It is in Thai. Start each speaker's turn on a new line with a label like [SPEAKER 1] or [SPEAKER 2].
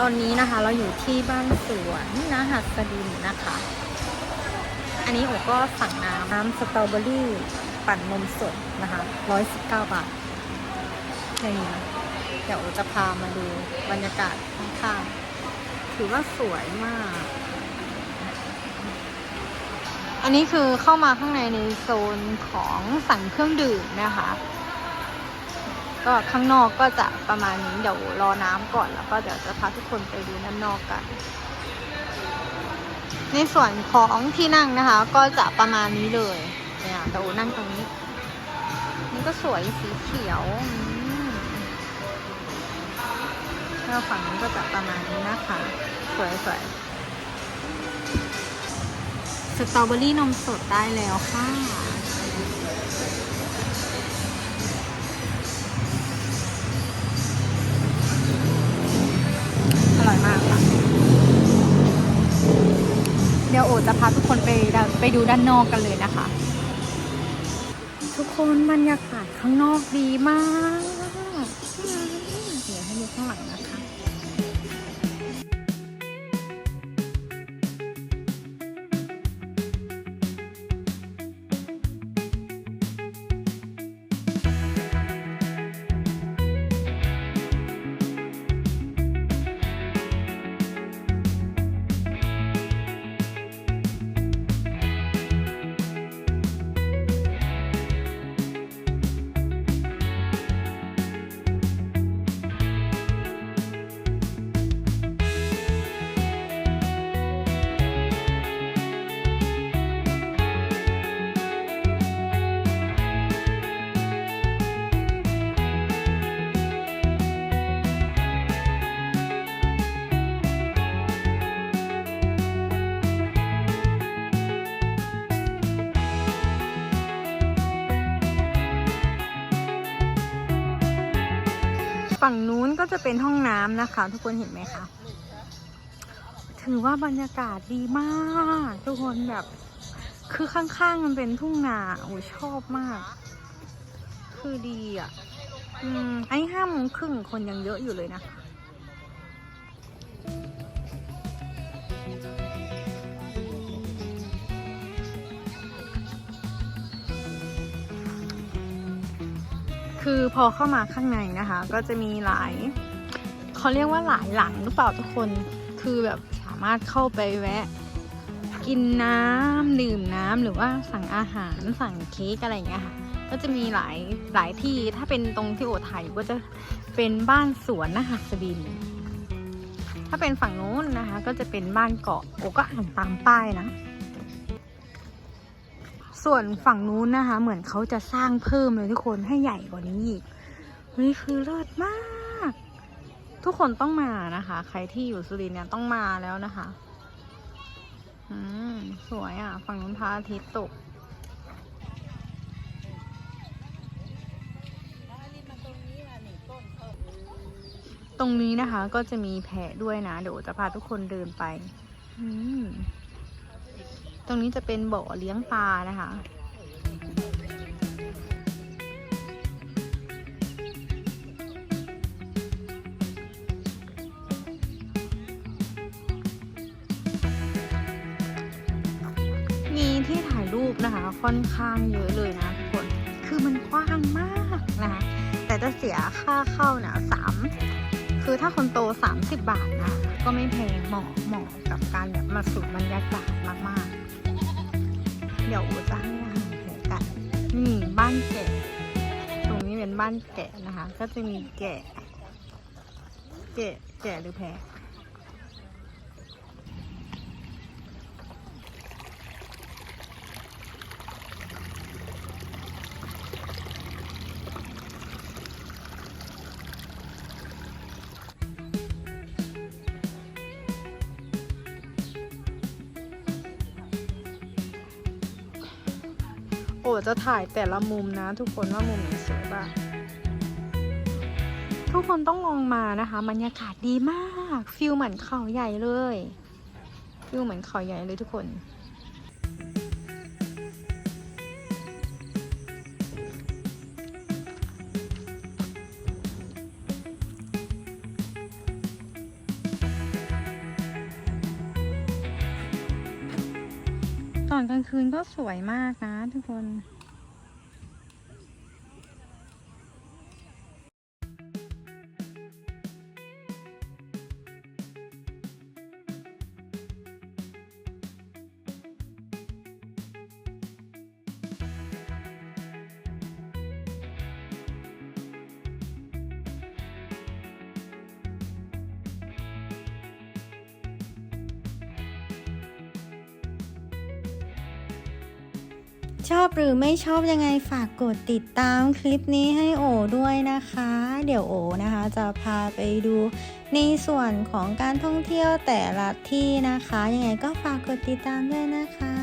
[SPEAKER 1] ตอนนี้นะคะเราอยู่ที่บ้านสวนนะหัสดินนะคะ อันนี้โอก็สั่งน้ำน้ำสตรอเบอรี่ปั่นนมสดนะคะร้อยสิบเก้าบาทนี่เดี๋ยวโอจะพามาดูบรรยากาศข้างๆถือว่าสวยมาก อันนี้คือเข้ามาข้างในในโซนของสั่งเครื่องดื่มนะคะ ก็ข้างนอกก็จะประมาณนี้เดี๋ยวรอน้ำก่อนแล้วก็เดี๋ยวจะพาทุกคนไปดูด้านนอกกัน ในส่วนของที่นั่งนะคะ ก็จะประมาณนี้เลยเนี่ยเดี๋ยวนั่งตรงนี้นี่ก็สวยสีเขียวแล้วฝั่งนี้ก็จะประมาณนี้นะคะ สวยสวยสตรอเบอรี่นมสดได้แล้วค่ะ จะพาทุกคนไปดไปดูด้านนอกกันเลยนะคะ ทุกคนบรรยากาศข้างนอกดีมากเดี๋ยวให้ดูข้างหลังนะคะ ฝั่งนู้นก็จะเป็นห้องน้ำนะคะ ทุกคนเห็นไหมคะ ถือว่าบรรยากาศดีมาก ทุกคนแบบ คือข้างๆมันเป็นทุ่งนาโอ้ชอบมาก คือดีอะ อืมไอ้ห้าโมงครึ่งคนยังเยอะอยู่เลยนะคะ คือพอเข้ามาข้างในนะคะ ก็จะมีหลายเขาเรียกว่าหลายหลังหรือเปล่าทุกคนคือแบบสามารถเข้าไปแวะ กินน้ำดื่มน้ำหรือว่าสั่งอาหารสั่งเค้กอะไรอย่างเงี้ยค่ะก็จะมีหลายหลายที่ถ้าเป็นตรงที่โอถ่ายก็จะเป็นบ้านสวนนะหัสดิน ถ้าเป็นฝั่งนู้นนะคะ ก็จะเป็นบ้านเกาะโอก็อ่านตามป้ายนะ ส่วนฝั่งนู้นนะคะ เหมือนเขาจะสร้างเพิ่มเลยทุกคนให้ใหญ่กว่านี้อีกนี่คือเลิศมาก ทุกคนต้องมานะคะ ใครที่อยู่สุรินทร์เนี่ยต้องมาแล้วนะคะอืมสวยอะ ฝั่งนู้นพระอาทิตย์ตกตรงนี้นะคะก็จะมีแพะด้วยนะ เดี๋ยวจะพาทุกคนเดินไป อืม ตรงนี้จะเป็นบ่อเลี้ยงปลานะคะมีที่ถ่ายรูปนะคะ ค่อนข้างเยอะเลยนะทุกคน คือมันกว้างมากนะคะ แต่จะเสียค่าเข้าเนี่ยสาม คือถ้าคนโต 30 บาทนะ ก็ไม่แพงเหมาะเหมาะกับการแบบมาสูบบรรยากาศมากๆ เดี๋ยวอูจะให้อาหารแกะกันนี่บ้านแกะ ตรงนี้เป็นบ้านแกะนะคะ ก็จะมีแกะ แกะแกะหรือแพะ โอ้จะถ่ายแต่ละมุมนะ ทุกคนว่ามุมไหนสวยบ้างทุกคนต้องลองมานะคะบรรยากาศดีมากฟิลเหมือนเขาใหญ่เลยฟิลเหมือนเขาใหญ่เลยทุกคน อนกลางคืนก็สวยมากนะทุกคน ชอบหรือไม่ชอบยังไงฝากกดติดตามคลิปนี้ให้โอด้วยนะคะ เดี๋ยวโอนะคะ จะพาไปดูในส่วนของการท่องเที่ยวแต่ละที่นะคะ ยังไงก็ฝากกดติดตามด้วยนะคะ